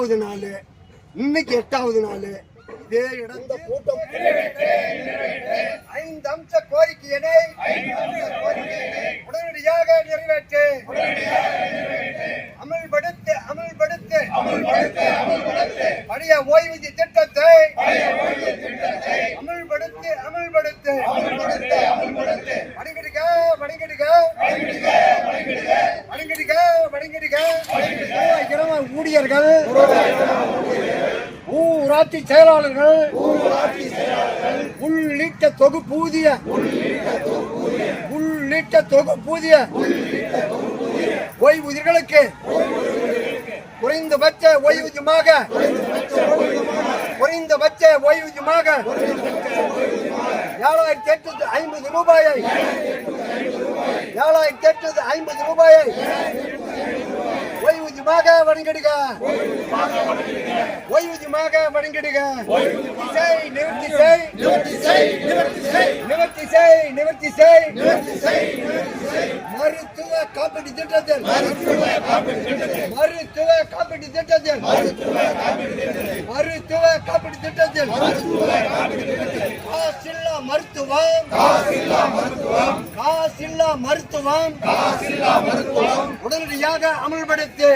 எட்டாவது நாள் இன்னைக்கு எட்டாவது நாள். இதே இடம் இந்த கூட்டம் ஐந்து அம்ச கோரிக்கையினை உடனடியாக நிறைவேற்று. அமல்படுத்து அமல்படுத்து. பழைய ஓய்வூதிய திட்டத்தை அமல்படுத்து அமல்படுத்து. வணிகடிக்க வணிகடிக்க வணிகடிக்க கிராம ஊழியர்கள். ஊராட்சி செயலாளர்கள். உள்ளிட்ட தொகுப்பூதிய. உள்ளிட்ட தொகுப்பூதிய. ஓய்வூதியர்களுக்கு. குறைந்தபட்ச ஓய்வூதியமாக. குறைந்தபட்ச ஓய்வூதியமாக. ஏழாயிரத்தி எட்நூத்தி ஐம்பது ரூபாயை. ஏழாயிரத்தி எட்நூத்தி ஐம்பது ரூபாயை. ஓய்வூதியமாக வணங்கிடுக. ஓய்வூதியமாக வழங்கிடுக செய், நிவர்த்தி செய் நிவர்த்தி செய் நிவர்த்தி செய் நிவர்த்தி செய் நிவர்த்தி செய் நிவர்த்தி செய் மருத்துவ காப்பீட்டு திட்டத்தில் மருத்துவ காப்பீட்டு திட்டத்தில். மருத்துவ காப்பீட்டு திட்டத்தில். மருத்துவ காப்பீட்டு திட்டத்தில். காசில்லா மருத்துவம் காசில்லா மருத்துவம் காசில்லா மருத்துவம். காசில்லா மருத்துவம். உடனடியாக அமல்படுத்து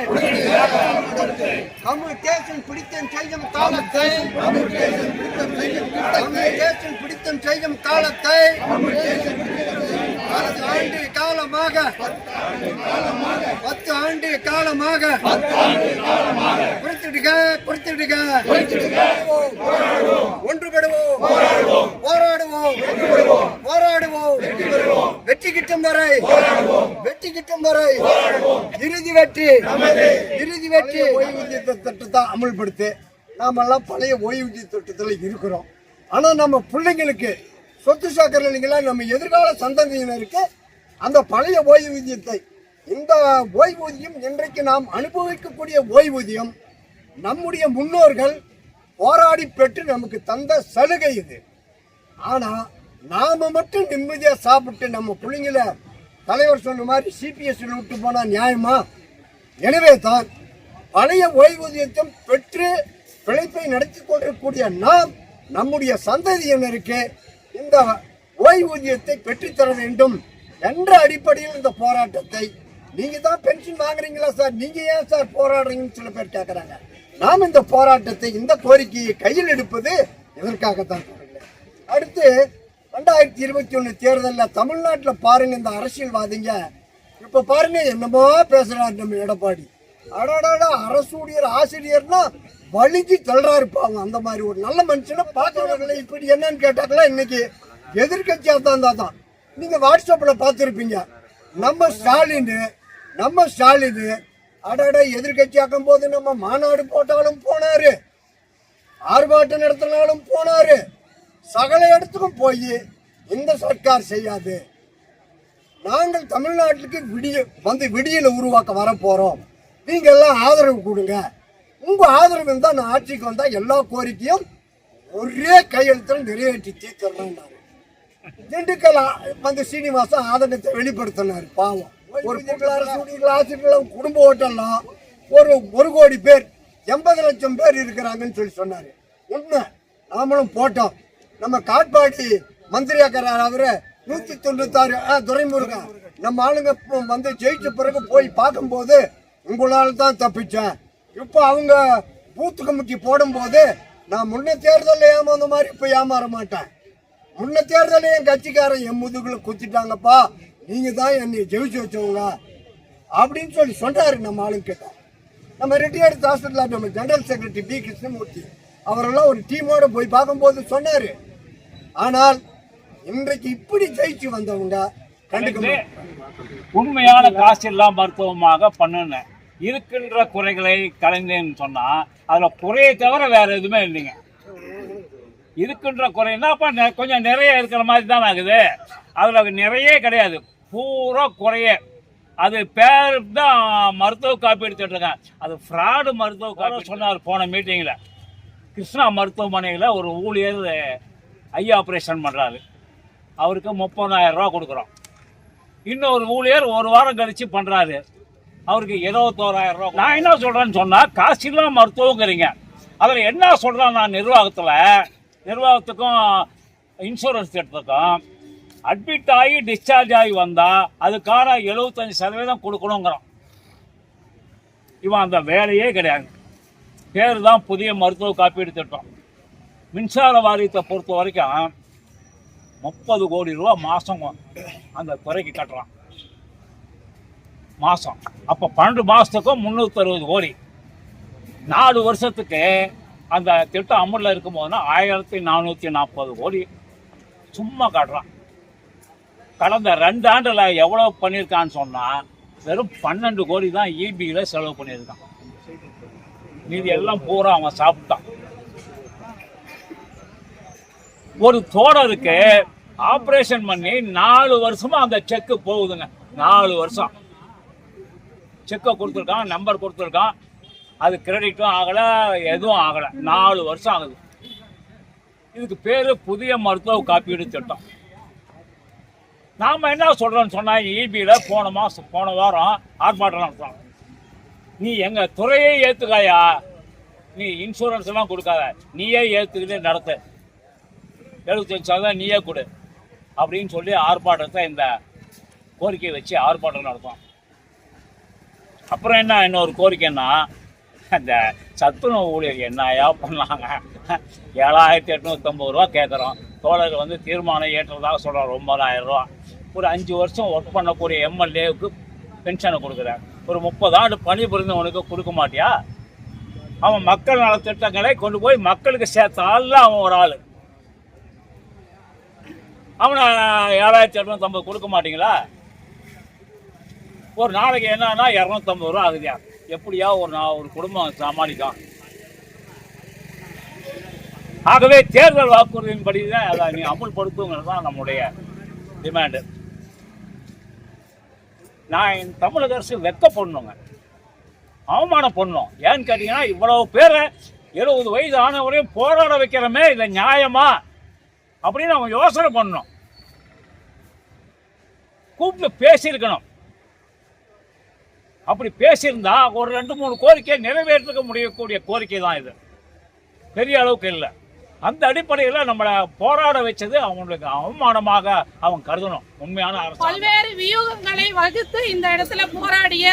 கம்யூனிகேஷன் பிடித்தம் செய்யும் காலத்தை. கம்யூனிகேஷன் பிடித்தம் செய்யும் காலத்தை. பத்து ஆண்டு காலமாக பத்து ஆண்டு காலமாக குறித்திடுக குறித்திடுக ஒன்றுபடுவோம் போராடுவோம் போராடுவோம். வெற்றி கிட்டும் வரை வெற்றி கிட்டும் வரை. இறுதி வெற்றி இறுதி வெற்றி. ஓய்வூதிய திட்டத்தை அமல்படுத்தி நாமெல்லாம் பழைய ஓய்வூதிய திட்டத்தில் இருக்கிறோம். ஆனா நம்ம பிள்ளைங்களுக்கு சொத்து சாக்கரைகளா நம்ம எதிர்கால சந்ததியினருக்கு அந்த பழைய ஓய்வூதியத்தை இந்த ஓய்வூதியம் இன்றைக்கு நாம் அனுபவிக்கக்கூடிய ஓய்வூதியம் நம்முடைய முன்னோர்கள் போராடி பெற்று நமக்கு தந்த சலுகை இது. ஆனால் நாம் மட்டும் நிம்மதியாக சாப்பிட்டு நம்ம பிள்ளைங்கள தலைவர் சொன்ன மாதிரி சிபிஎஸ்சியில் விட்டு போனால் நியாயமா? எனவே தான் பழைய ஓய்வூதியத்தை பெற்று பிழைப்பை நடத்தி கொண்டிருக்கக்கூடிய நாம் நம்முடைய சந்ததியினருக்கு இந்த ஓய்வூதியத்தை பெற்றுத்தர வேண்டும் என்ற அடிப்படையில் இந்த போராட்டத்தை. நீங்க தான் பென்ஷன் வாங்குறீங்களா சார் நீங்க ஏன் சார் போராடுறீங்கன்னு சில பேர் கேட்கறாங்க நாம் இந்த போராட்டத்தை இந்த கோரிக்கையை கையில் எடுப்பது இதற்காகத்தான் அடுத்து ரெண்டாயிரத்தி இருபத்தி ஒன்று தேர்தலில் தமிழ்நாட்டில் பாருங்க இந்த அரசியல்வாதிங்க. இப்போ பாருங்க என்னமோ பேசுறாரு நம்ம எடப்பாடி. அடாடாடா அரசு ஊழியர் ஆசிரியர்னா வலிஞ்சு தள்ளுறாரு பாவம் அந்த மாதிரி ஒரு நல்ல மனுஷனை பார்க்கறவர்களை இப்படி என்னன்னு கேட்டாங்களா இன்னைக்கு எதிர்கட்சியா தான் தான். நீங்கள் வாட்ஸ்அப்பில் பார்த்துருப்பீங்க. நம்ம ஸ்டாலின் நம்ம ஸ்டாலின் அடாடா எதிர்கட்சியாக்கும் போது நம்ம மாநாடு போட்டாலும் போனாரு. ஆர்ப்பாட்டம் நடத்தினாலும் போனாரு. சகல இடத்துக்கும் போய் இந்த சர்க்கார் செய்யாது. நாங்கள் தமிழ்நாட்டுக்கு விடிய வந்து விடியலை உருவாக்க வர போகிறோம் நீங்கள் எல்லாம் ஆதரவு கொடுங்க. உங்க ஆதரவு இருந்தா நான் ஆட்சிக்கு வந்தா எல்லா கோரிக்கையும் ஒரே கையெழுத்தில் நிறைவேற்றி தீர்த்தரணும் திண்டுக்கல் வந்து சீனிவாசன் ஆதங்கத்தை வெளிப்படுத்தினார் பாவம். ஒரு கூட்டல் ஆசிரியர்கள் குடும்ப ஓட்டெல்லாம் ஒரு ஒரு கோடி பேர் எண்பது லட்சம் பேர் இருக்கிறாங்கன்னு சொல்லி சொன்னார். உண்மை நாமளும் போட்டோம். நம்ம காட்பாடி மந்திரியாக்கிறார் அவரு நூற்றி தொண்ணூத்தாறு ஆ, துரைமுருகன். நம்ம ஆளுங்க வந்து ஜெயிச்ச பிறகு போய் பார்க்கும்போது உங்களால் தான் தப்பிச்சேன். இப்போ அவங்க பூத்து கமிட்டி போடும்போது நான் முன்ன தேர்தலில் ஏமாந்த மாதிரி இப்போ ஏமாற மாட்டேன். முன்ன தேர்தலில் என் கட்சிக்காரன் என் முதுகுல குத்திட்டாங்கப்பா நீங்கள் தான் என்னை ஜெயிச்சு வச்சவங்க அப்படின்னு சொல்லி சொன்னார் நம்ம ஆளுங்கிட்ட நம்ம ரிட்டையர்டு தாசில்தார் நம்ம ஜெனரல் செக்ரட்டரி பி கிருஷ்ணமூர்த்தி. அவரெல்லாம் ஒரு டீமோட போய் பார்க்கும்போது சொன்னார். ஆனால் இன்றைக்கு இப்படி ஜெயிச்சு வந்தவங்க கண்டுக்க உண்மையான காசு எல்லாம் மருத்துவமாக பண்ணுனேன். இருக்கின்ற குறைகளை கலைந்தேன்னு சொன்னா அதுல குறையை தவிர வேற எதுவுமே இல்லைங்க. இருக்கின்ற குறைன்னா அப்ப கொஞ்சம் நிறைய இருக்கிற மாதிரி தான் ஆகுது. அதுல நிறைய கிடையாது. பூரா குறைய. அது பேர் தான் மருத்துவ காப்பீடு திட்டம் அது ஃப்ராடு மருத்துவ காப்பீடு சொன்னார் போன மீட்டிங்கில் கிருஷ்ணா மருத்துவமனையில் ஒரு ஊழியர் ஐ ஆப்ரேஷன் பண்ணுறாரு அவருக்கு முப்பதாயிரம் ரூபா கொடுக்குறோம். இன்னொரு ஊழியர் ஒரு வாரம் கழிச்சு பண்ணுறாரு அவருக்கு இருபத்தோராயிரம் ரூபா நான் என்ன சொல்றேன்னு சொன்னா காசு இல்லாம மருத்துவங்கிறீங்க. அதில் என்ன சொல்றேன் நான் நிர்வாகத்தில் நிர்வாகத்துக்கும் இன்சூரன்ஸ் எடுத்துக்கும் அட்மிட் ஆகி டிஸ்சார்ஜ் ஆகி வந்தா அதுக்கான எழுபத்தஞ்சு சதவீதம் கொடுக்கணுங்கிறோம் இவன் அந்த வேலையே கிடையாது. பேர் தான் புதிய மருத்துவ காப்பீடு திட்டம். மின்சார வாரியத்தை பொறுத்த வரைக்கும் முப்பது கோடி ரூபா மாதம் அந்த துறைக்கு கட்டுறான் மாதம் அப்போ பன்னெண்டு மாதத்துக்கும் முந்நூற்றறுபது கோடி. நாலு வருஷத்துக்கு அந்த திட்டம் அமலில் இருக்கும்போதுனா ஆயிரத்தி நானூற்றி நாற்பது கோடி. சும்மா காட்டுறான். கடந்த ரெண்டு ஆண்டில் எவ்வளோ பண்ணியிருக்கான்னு சொன்னால் வெறும் பன்னெண்டு கோடி தான் இபியில் செலவு பண்ணியிருக்கான். மீதி எல்லாம் பூரா அவன் சாப்பிட்டான். ஒரு தோழருக்கு ஆப்ரேஷன் பண்ணி நாலு வருஷமா அந்த செக்கு போகுதுங்க. நாலு வருஷம். செக்கை கொடுத்துருக்கான் நம்பர் கொடுத்துருக்கான். அது கிரெடிட்டும் ஆகலை எதுவும் ஆகலை. நாலு வருஷம் ஆகுது. இதுக்கு பேர் புதிய மருத்துவ காப்பீடு திட்டம். நாம் என்ன சொல்கிறோன்னு சொன்னால் இபியில் போன மாதம் போன வாரம் ஆர்ப்பாட்டம் நடத்துகிறோம் நீ எங்கள் துறையே ஏற்றுக்காயா நீ இன்சூரன்ஸ் எல்லாம் கொடுக்காத. நீயே ஏற்றுக்கிட்டு நடத்து. எழுபத்தஞ்சு சதவீதம் நீயே கொடு. அப்படின்னு சொல்லி ஆர்ப்பாட்டத்தை இந்த கோரிக்கையை வச்சு ஆர்ப்பாட்டம் நடத்தும் அப்புறம் என்ன இன்னொரு கோரிக்கைன்னா அந்த சத்துணவு ஊழியர் என்னையா பண்ணாங்க ஏழாயிரத்தி எட்நூற்றம்பது ரூபா கேட்குறோம் தோழர்கள் வந்து தீர்மானம் ஏற்றதாக சொல்கிறோம் ஒன்பதாயிரம் ரூபா. ஒரு அஞ்சு வருஷம் ஒர்க் பண்ணக்கூடிய எம்எல்ஏவுக்கு பென்ஷனை கொடுக்குறேன். ஒரு முப்பது ஆண்டு பணிபுரிந்தவனுக்கு கொடுக்க மாட்டியா? அவன் மக்கள் நலத்திட்டங்களை கொண்டு போய் மக்களுக்கு சேர்த்த அவன் ஒரு ஆள். அவனை ஏழாயிரத்தி எட்நூற்றம்பது கொடுக்க மாட்டீங்களா? ஒரு நாளைக்கு என்னன்னா இரநூத்தம்பது ரூபா ஆகுதியா எப்படியா ஒரு நான் ஒரு குடும்பம் சமாளிக்கும் ஆகவே தேர்தல் வாக்குறுதியின்படி தான் அதை நீ அமுல்படுத்துங்கிறது தான் நம்முடைய டிமாண்டு நான் என் தமிழக அரசு வெக்கப்படணுங்க. அவமானம் பண்ணோம் ஏன்னு கேட்டீங்கன்னா இவ்வளவு பேரை எழுபது வயது ஆனவரையும் போராட வைக்கிறோமே இதை நியாயமா? அப்படின்னு அவங்க யோசனை பண்ணணும். கூப்பிட்டு பேசியிருக்கணும். அப்படி பேசியிருந்தா ஒரு ரெண்டு மூணு கோரிக்கையை நிறைவேற்றிக்க முடியக்கூடிய கோரிக்கை தான் இது. பெரிய அளவுக்கு இல்லை. அந்த அடிப்படையில் நம்மளை போராட வச்சது அவங்களுக்கு அவமானமாக அவங்க கருதணும். உண்மையான அரசு பல்வேறு வியூகங்களை வகுத்து இந்த இடத்துல போராடிய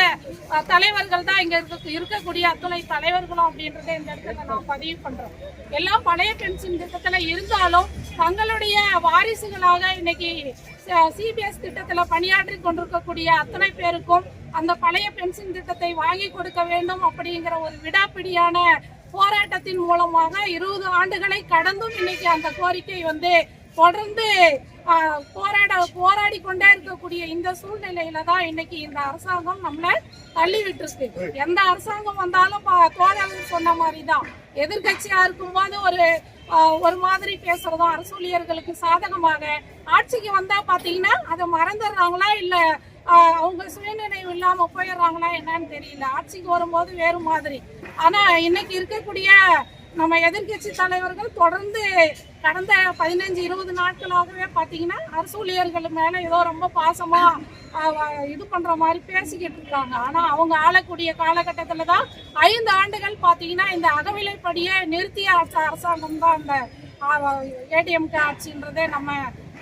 தலைவர்கள் தான் இங்க இருக்க- இருக்கக்கூடிய அத்துணை தலைவர்களும் அப்படின்றத இந்த இடத்துல நான் பதிவு பண்றோம். எல்லாம் பழைய பென்ஷன் திட்டத்துல இருந்தாலும் தங்களுடைய வாரிசுகளாக இன்னைக்கு சிபிஎஸ் திட்டத்துல பணியாற்றி கொண்டிருக்கக்கூடிய அத்தனை பேருக்கும் அந்த பழைய பென்ஷன் திட்டத்தை வாங்கி கொடுக்க வேண்டும் அப்படிங்கிற ஒரு விடாப்பிடியான போராட்டத்தின் மூலமாக இருபது ஆண்டுகளை கடந்தும் இன்னைக்கு அந்த கோரிக்கை வந்து தொடர்ந்து போராட போராடி கொண்டே இருக்கக்கூடிய இந்த சூழ்நிலையில தான் இன்னைக்கு இந்த அரசாங்கம் நம்மளை தள்ளி விட்டுருக்கு எந்த அரசாங்கம் வந்தாலும் பா- தோழர்கள் சொன்ன மாதிரி தான் எதிர்கட்சியா இருக்கும்போது ஒரு ஒரு மாதிரி பேசுறதும் அரசூழியர்களுக்கு சாதகமாக ஆட்சிக்கு வந்தா பாத்தீங்கன்னா அதை மறந்துடுறாங்களா இல்லை அவங்க சுயநினைவு இல்லாமல் போயிடுறாங்களா என்னன்னு தெரியல. ஆட்சிக்கு வரும்போது வேறு மாதிரி. ஆனால் இன்னைக்கு இருக்கக்கூடிய நம்ம எதிர்க்கட்சி தலைவர்கள் தொடர்ந்து கடந்த பதினஞ்சு இருபது நாட்களாகவே பார்த்தீங்கன்னா அரசு ஊழியர்கள் மேலே ஏதோ ரொம்ப பாசமாக இது பண்ணுற மாதிரி பேசிக்கிட்டு இருக்காங்க. ஆனால் அவங்க ஆளக்கூடிய காலகட்டத்தில் தான் ஐந்து ஆண்டுகள் பார்த்தீங்கன்னா இந்த அகவிலைப்படியே நிறுத்திய அரசாங்கம் தான் அந்த ஏடிஎம்கே ஆட்சின்றதே நம்ம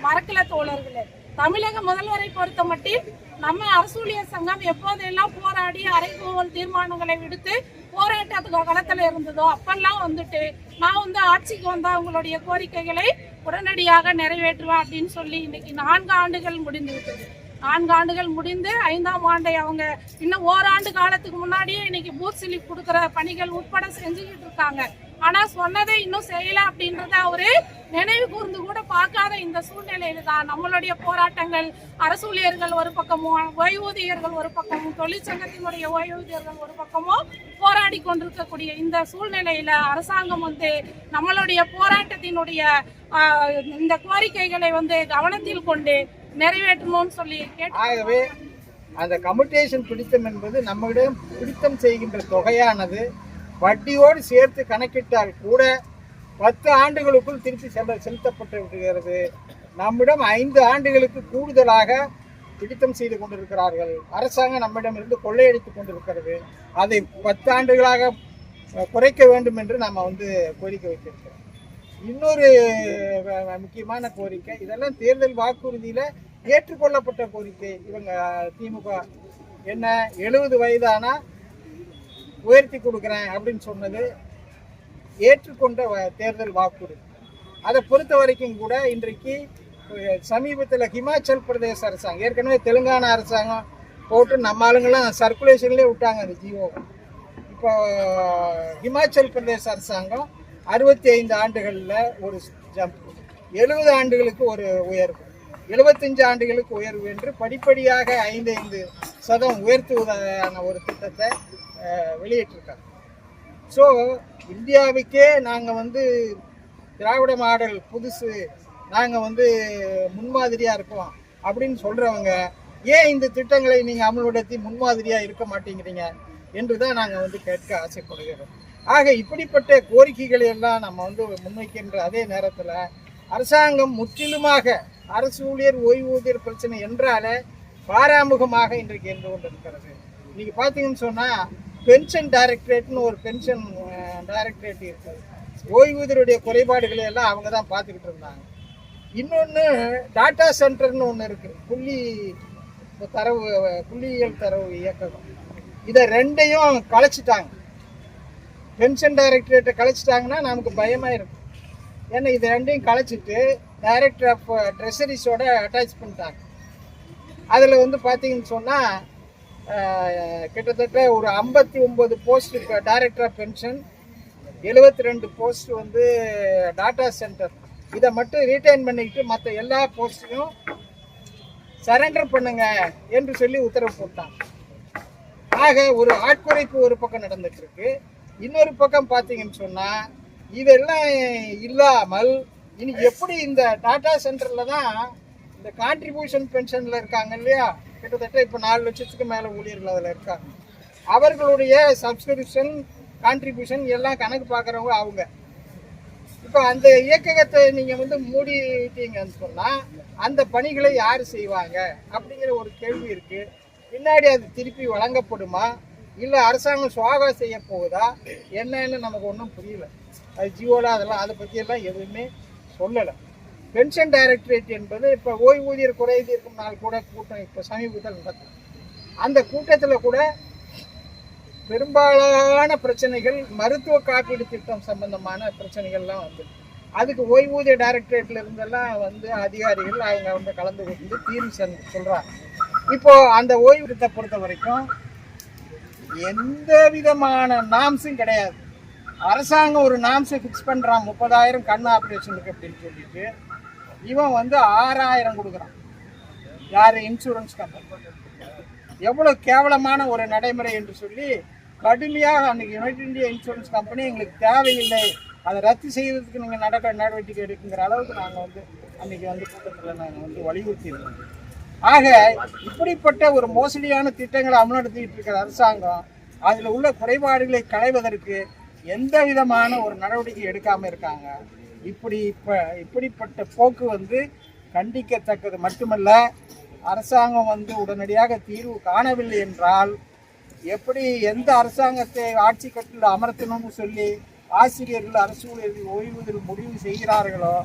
மறக்கல தோழர்களே. தமிழக முதல்வரை பொறுத்த மட்டில் நம்ம அரசூழியர் சங்கம் எப்போதெல்லாம் போராடி அரைகோவல் தீர்மானங்களை விடுத்து போராட்டத்துக்கு களத்துல இருந்ததோ அப்பெல்லாம் வந்துட்டு நான் வந்து ஆட்சிக்கு வந்தா உங்களுடைய கோரிக்கைகளை உடனடியாக நிறைவேற்றுவேன் அப்படின்னு சொல்லி இன்னைக்கு நான்கு ஆண்டுகள் முடிந்து விட்டது நான்கு ஆண்டுகள் முடிந்து ஐந்தாம் ஆண்டை அவங்க இன்னும் ஓராண்டு காலத்துக்கு முன்னாடியே இன்னைக்கு பூத் சிலிப் கொடுக்குற பணிகள் உட்பட செஞ்சுக்கிட்டு இருக்காங்க. ஆனா சொன்னதை இன்னும் செய்யல அப்படின்றத அவரு நினைவு கூர்ந்து கூட பார்க்காத இந்த சூழ்நிலையில தான் நம்மளுடைய போராட்டங்கள் அரசூழியர்கள் ஒரு பக்கமும் ஓய்வூதியர்கள் ஒரு பக்கமும் தொழிற்சங்கத்தினுடைய ஓய்வூதியர்கள் ஒரு பக்கமும் போராடி கொண்டிருக்கக்கூடிய இந்த சூழ்நிலையில அரசாங்கம் வந்து நம்மளுடைய போராட்டத்தினுடைய இந்த கோரிக்கைகளை வந்து கவனத்தில் கொண்டு நிறைவேற்றணும்னு சொல்லி கேட்டு அந்த கம்யூட்டேஷன் பிடித்தம் என்பது நம்மிடம் பிடித்தம் செய்கின்ற தொகையானது வட்டியோடு சேர்த்து கணக்கிட்டால் கூட பத்து ஆண்டுகளுக்குள் திருப்பி செல்ல செலுத்தப்பட்டு விடுகிறது நம்மிடம் ஐந்து ஆண்டுகளுக்கு கூடுதலாக பிடித்தம் செய்து கொண்டிருக்கிறார்கள். அரசாங்கம் நம்மிடமிருந்து கொள்ளையடித்துக் கொண்டிருக்கிறது. அதை பத்து ஆண்டுகளாக குறைக்க வேண்டும் என்று நம்ம வந்து கோரிக்கை வைத்திருக்கிறோம். இன்னொரு முக்கியமான கோரிக்கை இதெல்லாம் தேர்தல் வாக்குறுதியில் ஏற்றுக்கொள்ளப்பட்ட கோரிக்கை. இவங்க திமுக. என்ன எழுபது வயதானா உயர்த்தி கொடுக்குறேன் அப்படின்னு சொன்னது ஏற்றுக்கொண்ட வ- தேர்தல் வாக்குறுதி. அதை பொறுத்த வரைக்கும் கூட இன்றைக்கு சமீபத்தில் ஹிமாச்சல் பிரதேச அரசாங்கம் ஏற்கனவே தெலுங்கானா அரசாங்கம் போட்டு நம்ம ஆளுங்கெல்லாம் சர்க்குலேஷன்லேயே விட்டாங்க அந்த ஜியோ இப்போ ஹிமாச்சல் பிரதேச அரசாங்கம் அறுபத்தி ஐந்து ஆண்டுகளில் ஒரு ஜம்ப் எழுபது ஆண்டுகளுக்கு ஒரு உயர்வு. எழுபத்தஞ்சு ஆண்டுகளுக்கு உயர்வு என்று படிப்படியாக ஐந்து ஐந்து சதம் உயர்த்துவதான ஒரு திட்டத்தை வெளியிட்டிருக்காங்க. ஸோ இந்தியாவுக்கே நாங்கள் வந்து திராவிட மாடல் புதுசு நாங்கள் வந்து முன்மாதிரியாக இருக்கோம் அப்படின்னு சொல்கிறவங்க ஏன் இந்த திட்டங்களை நீங்கள் அமல்படுத்தி முன்மாதிரியாக இருக்க மாட்டேங்கிறீங்க என்று தான் நாங்கள் வந்து கேட்க ஆசைப்படுகிறோம். ஆக இப்படிப்பட்ட கோரிக்கைகளை எல்லாம் நம்ம வந்து முன்வைக்கின்ற அதே நேரத்தில் அரசாங்கம் முற்றிலுமாக அரசு ஊழியர் ஓய்வூதியர் பிரச்சனை என்றாலே பாராமுகமாக இன்றைக்கு இருந்து கொண்டிருக்கிறது. இன்னைக்கு பார்த்தீங்கன்னு சொன்னால் பென்ஷன் டைரக்டரேட்னு ஒரு பென்ஷன் டைரக்டரேட் இருக்குது ஓய்வூதியருடைய குறைபாடுகளை எல்லாம் அவங்க தான் பார்த்துக்கிட்டு இருந்தாங்க. இன்னொன்று டாட்டா சென்டர்னு ஒன்று இருக்குது புள்ளி தரவு புள்ளியியல் தரவு இயக்ககம். இதை ரெண்டையும் கலைச்சிட்டாங்க. பென்ஷன் டைரக்டரேட்டை கலைச்சிட்டாங்கன்னா நமக்கு பயமாக இருக்கும் ஏன்னா இது ரெண்டையும் கலைச்சிட்டு டைரக்டர் ஆஃப் ட்ரெஷரிஸோட அட்டாச் பண்ணிட்டாங்க. அதில் வந்து பார்த்தீங்கன்னு சொன்னால் கிட்டத்தட்ட ஒரு ஐம்பத்தி ஒம்பது போஸ்ட் டைரக்டர் ஆஃப் பென்ஷன் எழுபத்தி ரெண்டு போஸ்ட் வந்து டாட்டா சென்டர் இதை மட்டும் ரீட்டைன் பண்ணிக்கிட்டு மற்ற எல்லா போஸ்ட்டையும் சரண்டர் பண்ணுங்க என்று சொல்லி உத்தரவு போட்டான். ஆக ஒரு ஆட்குறைப்பு ஒரு பக்கம் நடந்துட்டு இருக்கு இன்னொரு பக்கம் பார்த்தீங்கன்னு சொன்னால் இதெல்லாம் இல்லாமல் இனி எப்படி இந்த டாட்டா சென்டரில் தான் இந்த கான்ட்ரிபியூஷன் பென்ஷனில் இருக்காங்க இல்லையா? கிட்டத்தட்ட இப்போ நாலு லட்சத்துக்கு மேலே ஊழியர்கள் அதில் இருக்காங்க. அவர்களுடைய சப்ஸ்கிரிப்ஷன் கான்ட்ரிபியூஷன் எல்லாம் கணக்கு பார்க்குறவங்க அவங்க. இப்போ அந்த இயக்ககத்தை நீங்கள் வந்து மூடிட்டீங்கன்னு சொன்னால் அந்த பணிகளை யார் செய்வாங்க அப்படிங்கிற ஒரு கேள்வி இருக்குது பின்னாடி அது திருப்பி வழங்கப்படுமா? இல்லை அரசாங்கம் சுவாகா செய்ய போகுதா? என்னன்னு நமக்கு ஒன்றும் புரியல. அது ஜியோவில் அதெல்லாம் அதை பற்றியெல்லாம் எதுவுமே சொல்லலை. பென்ஷன் டைரக்டரேட் என்பது இப்போ ஓய்வூதியர் குறை நாள் கூட கூட்டம் இப்போ சமீபத்தில் நடக்கும். அந்த கூட்டத்தில் கூட பெரும்பாலான பிரச்சனைகள் மருத்துவ காப்பீடு திட்டம் சம்பந்தமான பிரச்சனைகள்லாம் வந்து. அதுக்கு ஓய்வூதிய டைரக்டரேட்ல இருந்தெல்லாம் வந்து அதிகாரிகள் அவங்க வந்து கலந்து கொண்டு தீர்வு சென்- சொல்கிறாங்க இப்போ அந்த ஓய்வூதியத்தை பொறுத்த வரைக்கும் எந்த விதமான நாம்ஸும் கிடையாது. அரசாங்கம் ஒரு நாம்ஸை ஃபிக்ஸ் பண்ணுறான் முப்பதாயிரம் கண் ஆப்ரேஷனுக்கு அப்படின்னு சொல்லிட்டு இவன் வந்து ஆறாயிரம் கொடுக்குறான். யார்? இன்சூரன்ஸ் கம்பெனி எவ்வளோ கேவலமான ஒரு நடைமுறை என்று சொல்லி கடுமையாக அன்றைக்கி யுனைடெட் இந்தியா இன்சூரன்ஸ் கம்பெனி எங்களுக்கு தேவையில்லை. அதை ரத்து செய்வதற்கு நீங்கள் நடக்க நடவடிக்கை எடுக்குங்கிற அளவுக்கு நாங்கள் வந்து அன்றைக்கி வந்து கூட்டத்தில் நாங்கள் வந்து வலியுறுத்தியிருக்கோம். ஆக இப்படிப்பட்ட ஒரு மோசடியான திட்டங்களை அமல்படுத்திட்டு இருக்கிற அரசாங்கம் அதில் உள்ள குறைபாடுகளை களைவதற்கு எந்த விதமான ஒரு நடவடிக்கை எடுக்காமல் இருக்காங்க. இப்படி இப்போ இப்படிப்பட்ட போக்கு வந்து கண்டிக்கத்தக்கது. மட்டுமல்ல அரசாங்கம் வந்து உடனடியாக தீர்வு காணவில்லை என்றால் எப்படி எந்த அரசாங்கத்தை ஆட்சி கட்டில் அமர்த்தணும்னு சொல்லி ஆசிரியர்கள் அரசு ஊழியர்கள் ஓய்வூதியர் முடிவு செய்கிறார்களோ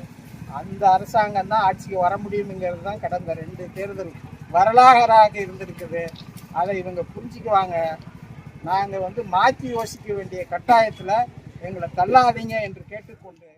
அந்த அரசாங்கம் தான் ஆட்சிக்கு வர முடியுங்கிறது தான் கடந்த ரெண்டு தேர்தல் வரலாறாக இருந்திருக்குது. அதை இவங்க புரிஞ்சுக்குவாங்க. நாங்கள் வந்து மாற்றி யோசிக்க வேண்டிய கட்டாயத்தில் எங்களை தள்ளாதீங்க என்று கேட்டுக்கொண்டு